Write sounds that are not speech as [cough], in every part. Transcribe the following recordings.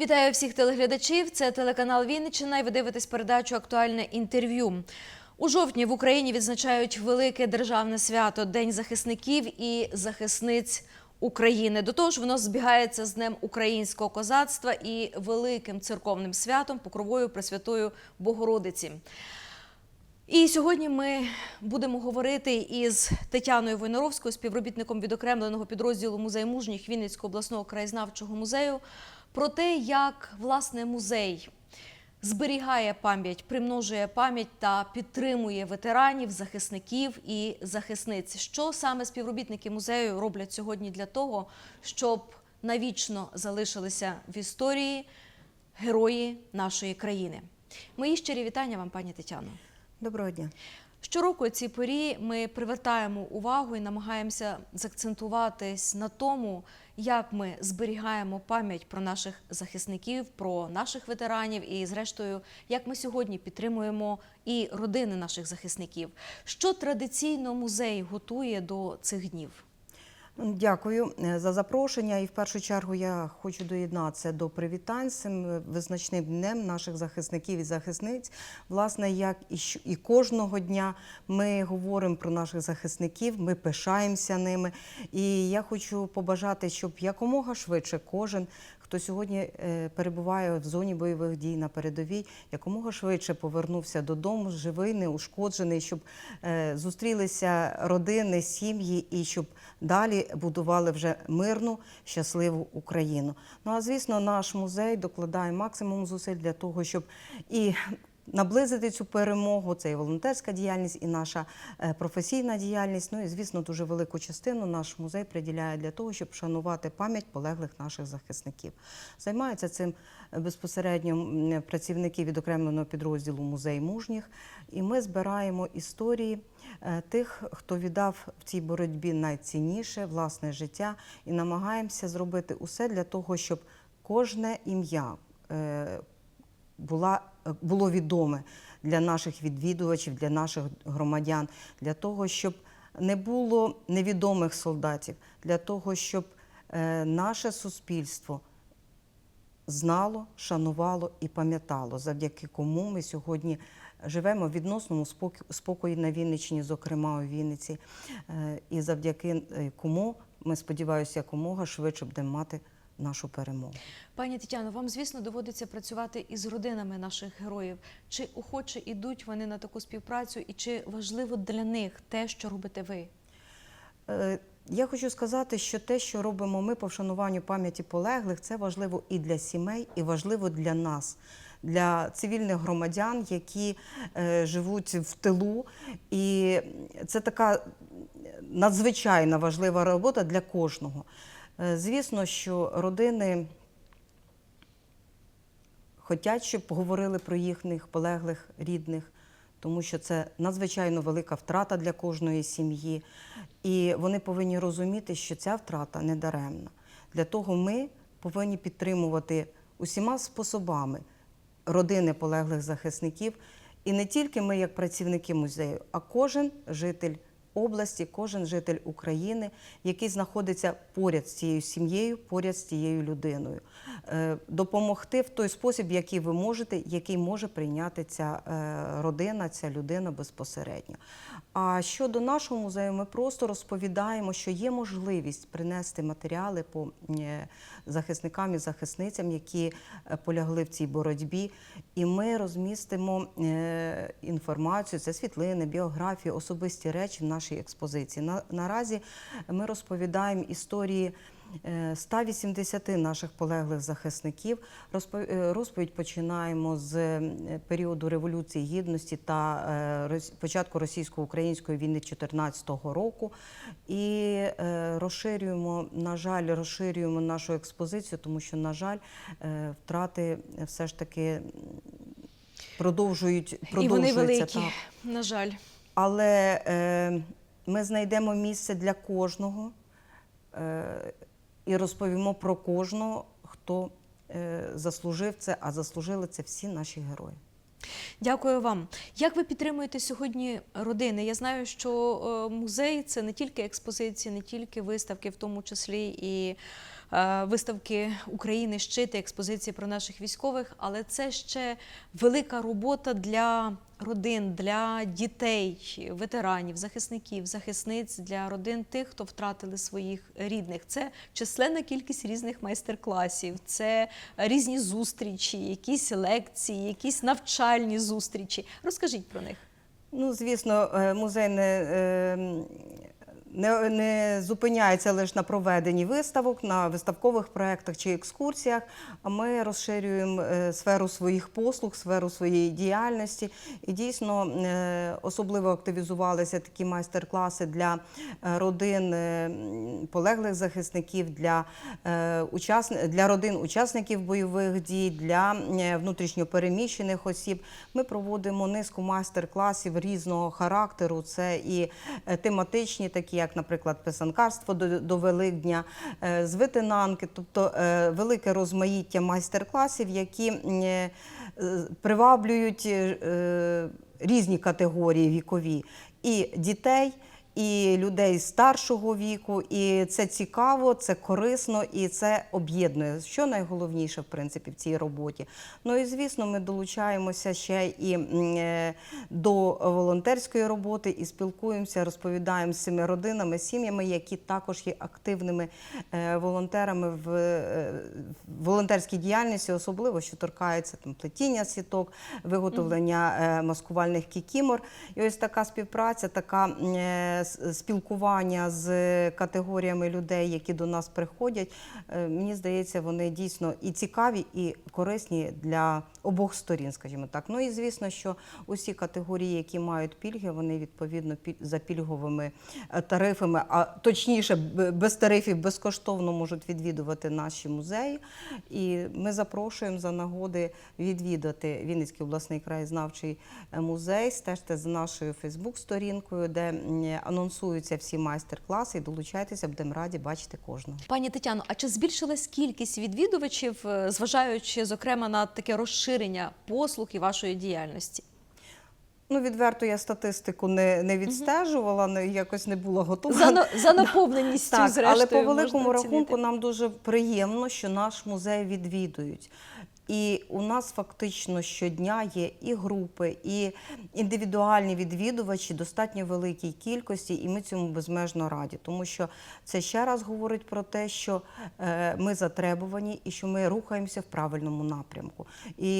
Вітаю всіх телеглядачів. Це телеканал Вінниччина і ви дивитесь передачу Актуальне інтерв'ю. У жовтні в Україні відзначають велике державне свято День захисників і захисниць України. До того ж, воно збігається з Днем українського козацтва і великим церковним святом Покровою Пресвятою Богородиці. І сьогодні ми будемо говорити із Тетяною Войнаровською, співробітником відокремленого підрозділу музей мужніх Вінницького обласного краєзнавчого музею, про те, як власне музей зберігає пам'ять, примножує пам'ять та підтримує ветеранів, захисників і захисниць. Що саме співробітники музею роблять сьогодні для того, щоб навічно залишилися в історії герої нашої країни? Мої щирі вітання вам, пані Тетяно. Доброго дня. Щороку у цій порі ми привертаємо увагу і намагаємося закцентуватись на тому, як ми зберігаємо пам'ять про наших захисників, про наших ветеранів, і, зрештою, як ми сьогодні підтримуємо і родини наших захисників. Що традиційно музей готує до цих днів? Дякую е, за запрошення. І в першу чергу я хочу доєднатися до привітань цим е, визначним днем наших захисників і захисниць. Власне, як і кожного дня ми говоримо про наших захисників, ми пишаємося ними. І я хочу побажати, щоб якомога швидше кожен. Хто сьогодні е, перебуває в зоні бойових дій на передовій, якомога швидше повернувся додому, живий, неушкоджений, щоб е, зустрілися родини, сім'ї і щоб далі будували вже мирну, щасливу Україну. Ну а звісно, наш музей докладає максимум зусиль для того, щоб і наблизити цю перемогу. Це і волонтерська діяльність, і наша е, професійна діяльність. Ну і звісно, дуже велику частину наш музей приділяє для того, щоб шанувати пам'ять полеглих наших захисників. Займаються цим безпосередньо працівники відокремленого підрозділу музей мужніх, і ми збираємо історії е, тих, хто віддав в цій боротьбі найцінніше власне життя, і намагаємося зробити усе для того, щоб кожне ім'я. е, була, було відоме для наших відвідувачів, для наших громадян, для того, щоб не було невідомих солдатів, для того, щоб е, наше суспільство знало, шанувало і пам'ятало, завдяки кому ми сьогодні живемо в відносному спокої на Вінниччині, зокрема у Вінниці, е, і завдяки е, кому ми сподіваюся, якомога швидше будемо мати нашу перемогу. Пані Тетяно, вам звісно доводиться працювати із родинами наших героїв. Чи охоче ідуть вони на таку співпрацю, і чи важливо для них те, що робите ви? Е, Я хочу сказати, що те, що робимо ми по вшануванню пам'яті полеглих, це важливо і для сімей, і важливо для нас, для цивільних громадян, які е, живуть в тилу. І це така надзвичайно важлива робота для кожного. Е, Звісно, що родини хочуть, щоб говорили про їхніх полеглих рідних, тому що це надзвичайно велика втрата для кожної сім'ї. І вони повинні розуміти, що ця втрата не даремна. Для того ми повинні підтримувати усіма способами родини полеглих захисників. І не тільки ми, як працівники музею, а кожен житель області, кожен житель України, який знаходиться поряд з цією сім'єю, поряд з цією людиною, Е, допомогти в той спосіб, який ви можете, який може прийняти ця е, родина, ця людина безпосередньо. А щодо нашого музею, ми просто розповідаємо, що є можливість принести матеріали по е, захисникам і захисницям, які полягли в цій боротьбі. І ми розмістимо інформацію, це світлини, біографії, особисті речі в нашій експозиції. На, наразі ми розповідаємо історії. е, 180 наших полеглих захисників. Е, Розповідь починаємо з е, періоду Революції Гідності та е, початку російсько-української війни 2014 року. І е, розширюємо, на жаль, розширюємо нашу експозицію, тому що, на жаль, е, втрати все ж таки продовжують І вони великі, так. на жаль. Але е, ми знайдемо місце для кожного е, і розповімо про кожного, хто е, заслужив це, а заслужили це всі наші герої. Дякую вам. Як ви підтримуєте сьогодні родини? Я знаю, що е, музей це не тільки експозиції, не тільки виставки, в тому числі і виставки України, щити, експозиції про наших військових, але це ще велика робота для родин, для дітей, ветеранів, захисників, захисниць, для родин тих, хто втратили своїх рідних. Це численна кількість різних майстер-класів, це різні зустрічі, якісь лекції, якісь навчальні зустрічі. Розкажіть про них. Ну, звісно, е, музей не, не, зупиняється лише на проведенні виставок, на виставкових проєктах чи екскурсіях, а ми розширюємо е, сферу своїх послуг, сферу своєї діяльності. І дійсно е, особливо активізувалися такі майстер-класи для е, родин полеглих захисників, для, для родин учасників бойових дій, для внутрішньопереміщених осіб. Ми проводимо низку майстер-класів різного характеру. Це і тематичні, такі як, наприклад, писанкарство до, до Великдня, е, витинанки, тобто е, велике розмаїття майстер-класів, які е, приваблюють різні категорії вікові і дітей. І людей старшого віку, і це цікаво, це корисно і це об'єднує. Що найголовніше, в принципі, в цій роботі. Ну і звісно, ми долучаємося ще і е, до волонтерської роботи і спілкуємося, розповідаємо з цими родинами, сім'ями, які також є активними е, волонтерами в е, волонтерській діяльності, особливо що торкається там плетіння сіток, виготовлення маскувальних кікімор. І ось така співпраця, така спілкування з категоріями людей, які до нас приходять. е, Мені здається, вони дійсно і цікаві, і корисні для обох сторін, скажімо так. Ну і звісно, що усі категорії, які мають пільги, вони відповідно за пільговими е, тарифами, а точніше, без тарифів безкоштовно можуть відвідувати наші музеї. І ми запрошуємо за нагоди відвідати Вінницький обласний краєзнавчий е, музей. Стежте за нашою Фейсбук-сторінкою, де анонсуються всі майстер-класи. І долучайтеся, будемо раді бачити кожного. Пані Тетяно, а чи збільшилась кількість відвідувачів, е, зважаючи зокрема на таке розширення послуг і вашої діяльності? Ну, відверто я статистику не, не відстежувала, не, якось не була готова. За, за [laughs] наповненістю, Так, зрештою, але по великому рахунку нам дуже приємно, що наш музей відвідують. І у нас фактично щодня є і групи, і індивідуальні відвідувачі достатньо великій кількості, і ми цьому безмежно раді, тому що це ще раз говорить про те, що е, ми затребувані і що ми рухаємося в правильному напрямку. І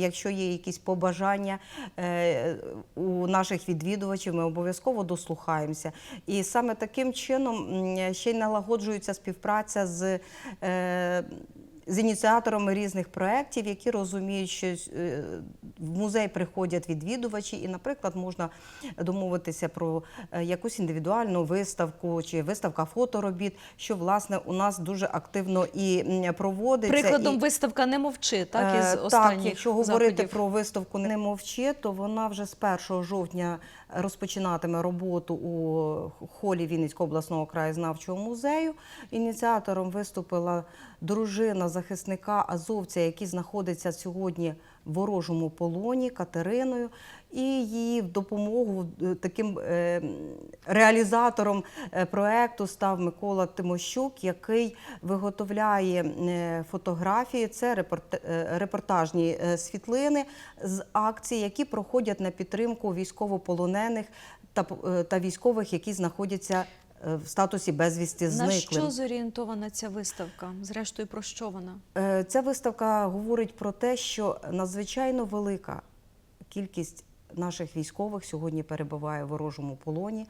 якщо є якісь побажання е, у наших відвідувачів, ми обов'язково дослухаємося. І саме таким чином ще й налагоджується співпраця з. З ініціаторами різних проєктів, які розуміють, що е, в музей приходять відвідувачі, і, наприклад, можна домовитися про е, якусь індивідуальну виставку чи виставка фоторобіт, що власне у нас дуже активно і проводиться. Прикладом і... виставка не мовчи, так із Е, останніх Так, якщо говорити заходів. про виставку не мовчи, то вона вже з 1 жовтня розпочинатиме роботу у холі Вінницького обласного краєзнавчого музею. Ініціатором виступила дружина захисника азовця, який знаходиться сьогодні в ворожому полоні Катериною. І її в допомогу е, таким е, реалізатором е, проекту став Микола Тимощук, який виготовляє фотографії. Це репорт- репортажні світлини з акцій, які проходять на підтримку військовополонених та, військових, які знаходяться в статусі безвісті На що зорієнтована ця виставка? Зрештою, про що вона? Ця виставка говорить про те, що надзвичайно велика кількість наших військових сьогодні перебуває в ворожому полоні.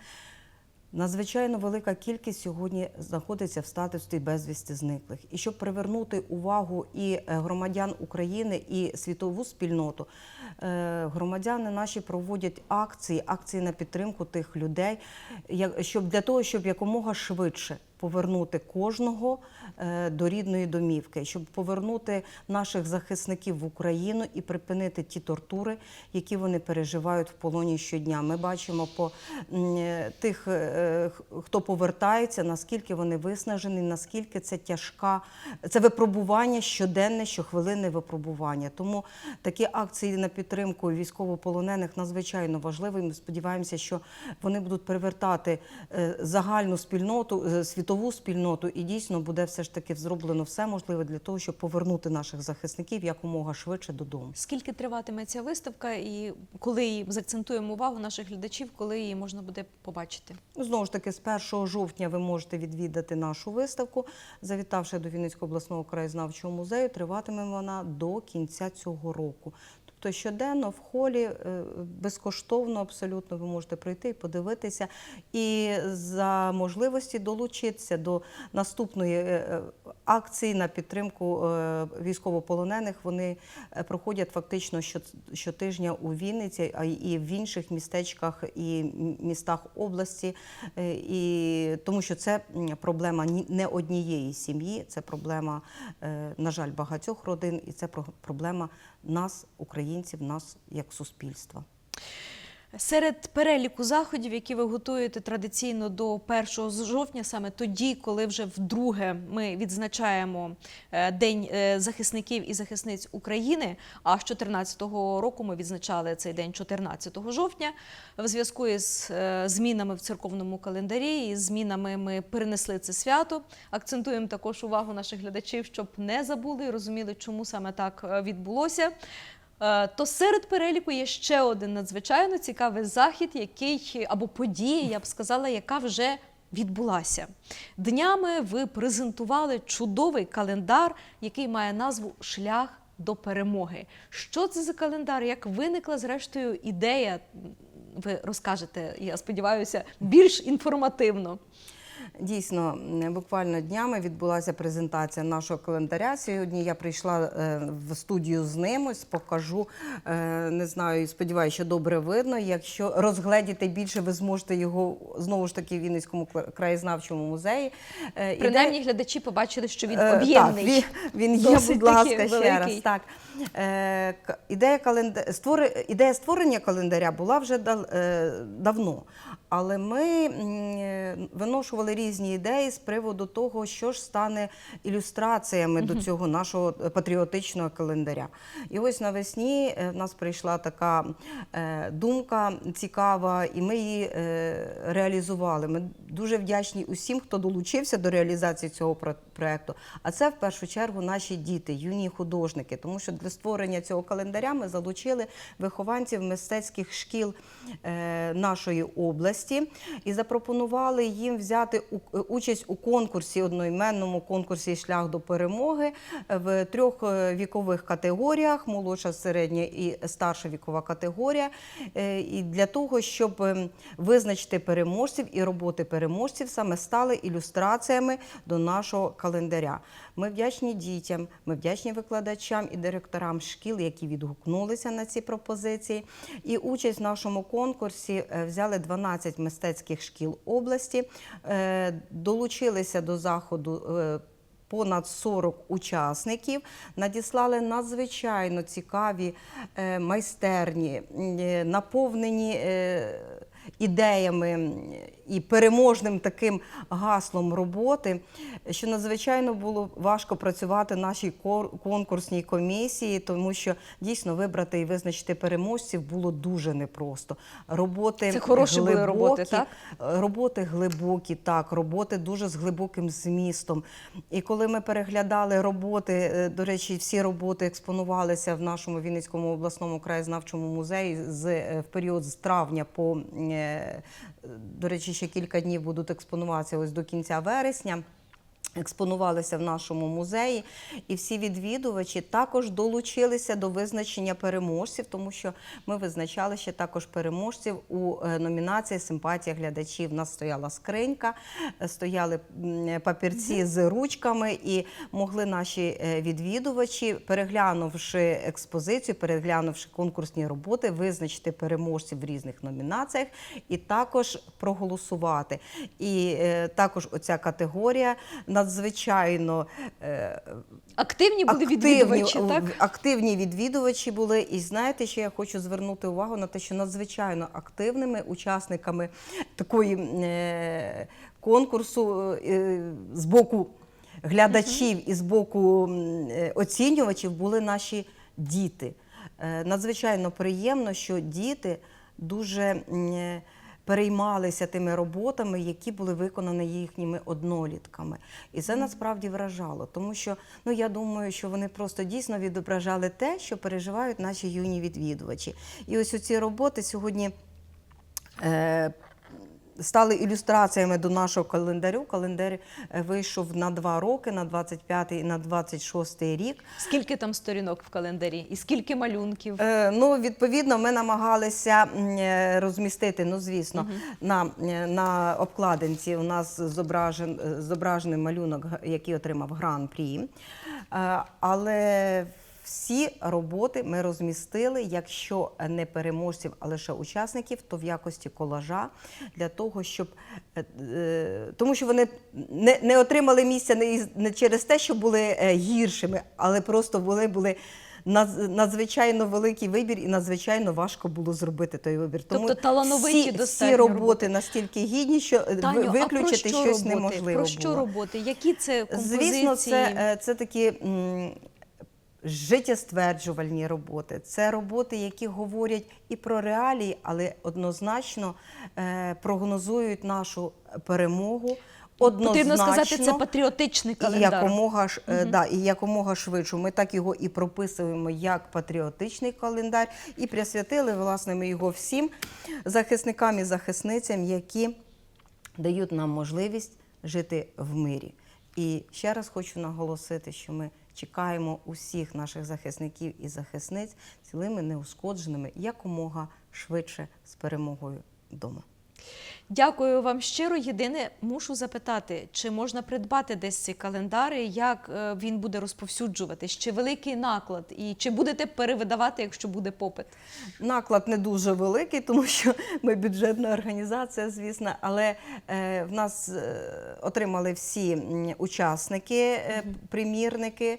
Надзвичайно велика кількість сьогодні знаходиться в статусі безвісті зниклих. І щоб привернути увагу і е, громадян України, і світову спільноту, е, громадяни наші проводять акції, акції на підтримку тих людей, щоб для того, щоб якомога швидше повернути кожного е, до рідної домівки, щоб повернути наших захисників в Україну і припинити ті тортури, які вони переживають в полоні щодня. Ми бачимо по е, тих, е, хто повертається, наскільки вони виснажені, наскільки це тяжка, це випробування щоденне, щохвилинне випробування. Тому такі акції на підтримку військовополонених надзвичайно важливі. Ми сподіваємося, що вони будуть привертати загальну спільноту, світову світову спільноту, і дійсно буде все ж таки зроблено все можливе для того, щоб повернути наших захисників якомога швидше додому. Скільки триватиме ця виставка, і коли її заакцентуємо увагу наших глядачів, коли її можна буде побачити? Ну, Знову ж таки, з 1 жовтня ви можете відвідати нашу виставку. Завітавши до Вінницького обласного краєзнавчого музею, триватиме вона до кінця цього року. Тобто щоденно в холі е, безкоштовно абсолютно ви можете прийти і подивитися, і за можливості долучитися до наступної е, е, акції на підтримку військовополонених. Вони проходять фактично щотижня у Вінниці, а і в інших містечках і містах області. І тому що це проблема не однієї сім'ї, це проблема, на жаль, багатьох родин, і це про- проблема нас, українців, нас як суспільства. Серед переліку заходів, які ви готуєте традиційно до 1 жовтня, саме тоді, коли вже вдруге ми відзначаємо е, День е, захисників і захисниць України. А з 2014 року ми відзначали цей день 14 жовтня. В зв'язку із е, змінами в церковному календарі і змінами ми перенесли це свято. Акцентуємо також увагу наших глядачів, щоб не забули і розуміли, чому саме так відбулося. Е, То серед переліку є ще один надзвичайно цікавий захід, який або подія, я б сказала, яка вже відбулася. Днями ви презентували чудовий календар, який має назву Шлях до перемоги. Що це за календар? Як виникла зрештою ідея? Ви розкажете, я сподіваюся, більш інформативно. Дійсно, буквально днями відбулася презентація нашого календаря. Сьогодні я прийшла е, в студію з ним. Ось покажу. Е, Не знаю, сподіваюся, що добре видно. Якщо розгледіти більше, ви зможете його знову ж таки в Вінницькому краєзнавчому музеї. Е, Принаймні, глядачі побачили, що він об'ємний. Так, він, є, Досить будь ласка, ще раз. Так. Ідея, календа... Створи... ідея створення календаря була вже давно. Але ми е, виношували різні ідеї з приводу того, що ж стане ілюстраціями до цього нашого е, патріотичного календаря. І ось навесні е, в нас прийшла така думка цікава, і ми її реалізували. Ми дуже вдячні усім, хто долучився до реалізації цього про- проекту. А це в першу чергу наші діти, юні художники, тому що для створення цього календаря ми залучили вихованців мистецьких шкіл нашої області і запропонували їм взяти участь у конкурсі, одноіменному конкурсі Шлях до перемоги в трьох е, вікових категоріях: молодша, середня і старша вікова категорія. Е, І для того, щоб ем, визначити переможців і роботи переможців, саме стали ілюстраціями до нашого календаря. Ми вдячні дітям, ми вдячні викладачам і директорам шкіл, які відгукнулися на ці пропозиції. І участь в нашому конкурсі е, взяли 12 мистецьких шкіл області, Е, долучилися до заходу. е, Понад 40 учасників надіслали надзвичайно цікаві е, майстерні, наповнені ідеями і переможним таким гаслом роботи, що надзвичайно було важко працювати нашій конкурсній комісії, тому що дійсно вибрати і визначити переможців було дуже непросто. Роботи Це хороші були глибокі, роботи, так? Роботи глибокі, так, роботи дуже з глибоким змістом. І коли ми переглядали роботи, е, до речі, всі роботи експонувалися в нашому Вінницькому обласному краєзнавчому музеї з е, в період з травня по е, до речі, ще кілька днів будуть експонуватися ось до кінця вересня. Експонувалися в нашому музеї, і всі відвідувачі також долучилися до визначення переможців, тому що ми визначали ще також переможців у е, номінації Симпатія глядачів. У нас стояла скринька, е, стояли папірці з ручками, і могли наші е, відвідувачі, переглянувши експозицію, переглянувши конкурсні роботи, визначити переможців в різних номінаціях і також проголосувати. І також оця категорія надзвичайно е, Активні були активні, відвідувачі, так? активні відвідувачі були. І знаєте, що я хочу звернути увагу на те, що надзвичайно активними учасниками такої е, конкурсу е, з боку глядачів і з боку оцінювачів були наші діти. Надзвичайно приємно, що діти дуже переймалися тими роботами, які були виконані їхніми однолітками. І це насправді вражало, тому що ну я думаю, що вони просто дійсно відображали те, що переживають наші юні відвідувачі. І ось ці роботи сьогодні. Е, Стали ілюстраціями до нашого календарю. Календар е, вийшов на два роки, на 25 і на 26 рік. Скільки там сторінок в календарі? І скільки малюнків? Е, ну, відповідно, ми намагалися е, розмістити, ну звісно, на, е, на обкладинці у нас зображен, зображений малюнок, який отримав гран-прі. Е, але всі роботи ми розмістили, якщо не переможців, а лише учасників, то в якості колажа для того, щоб е, е, тому, що вони не, не отримали місця не, через те, що були е, гіршими, але просто були були. Надзвичайно великий вибір і надзвичайно важко було зробити той вибір. Тобто талановиті всі, всі роботи, роботи. настільки гідні, що Таню, а виключити про що щось роботи? неможливо. Про що було. роботи? Які це композиції? Звісно, це, це такі життєстверджувальні роботи. Це роботи, які говорять і про реалії, але однозначно е, прогнозують нашу перемогу. Потрібно Однозначно, сказати, це патріотичний і якомога, ж, е, да, і якомога швидше. Ми так його і прописуємо як патріотичний календар, і присвятили власне ми його всім захисникам і захисницям, які дають нам можливість жити в мирі. І ще раз хочу наголосити, що ми чекаємо усіх наших захисників і захисниць цілими неушкодженими якомога швидше з перемогою вдома. Дякую вам щиро. Єдине, мушу запитати, чи можна придбати десь ці календари, як е, він буде розповсюджуватись, чи великий наклад, і чи будете перевидавати, якщо буде попит? Наклад не дуже великий, тому що ми бюджетна організація, звісно, але е, в нас е, отримали всі учасники, примірники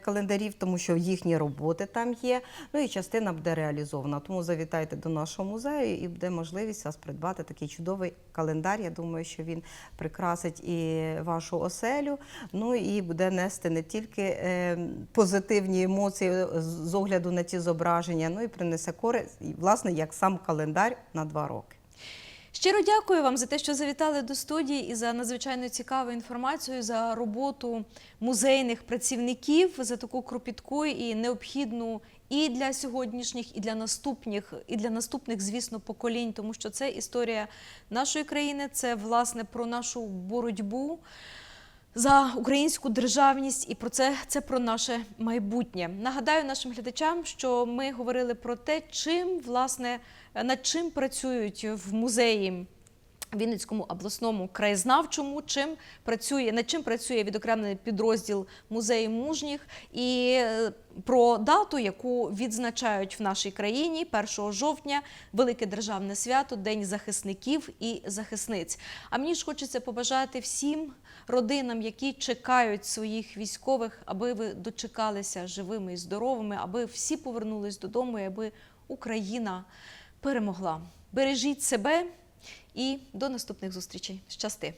календарів, тому що їхні роботи там є. Ну і частина буде реалізована. Тому завітайте до нашого музею і буде можливість вас придбати такий чудовий календар. Я думаю, що він прикрасить і вашу оселю. Ну і буде нести не тільки е, позитивні емоції з- огляду на ці зображення, ну і принесе користь, власне, як сам календар на два роки. Щиро дякую вам за те, що завітали до студії і за надзвичайно цікаву інформацію, за роботу музейних працівників, за таку кропітку і необхідну і для сьогоднішніх, і для наступних, і для наступних, звісно, поколінь, тому що це історія нашої країни, це власне про нашу боротьбу. За українську державність і про це це про наше майбутнє. Нагадаю нашим глядачам, що ми говорили про те, чим власне над чим працюють в музеї. Вінницькому обласному краєзнавчому, чим працює над чим працює відокремлений підрозділ музею мужніх, і е, про дату, яку відзначають в нашій країні 1 жовтня, велике державне свято, День захисників і захисниць. А мені ж хочеться побажати всім родинам, які чекають своїх військових, аби ви дочекалися живими і здоровими, аби всі повернулись додому, і аби Україна перемогла. Бережіть себе і до наступних зустрічей. Щасти!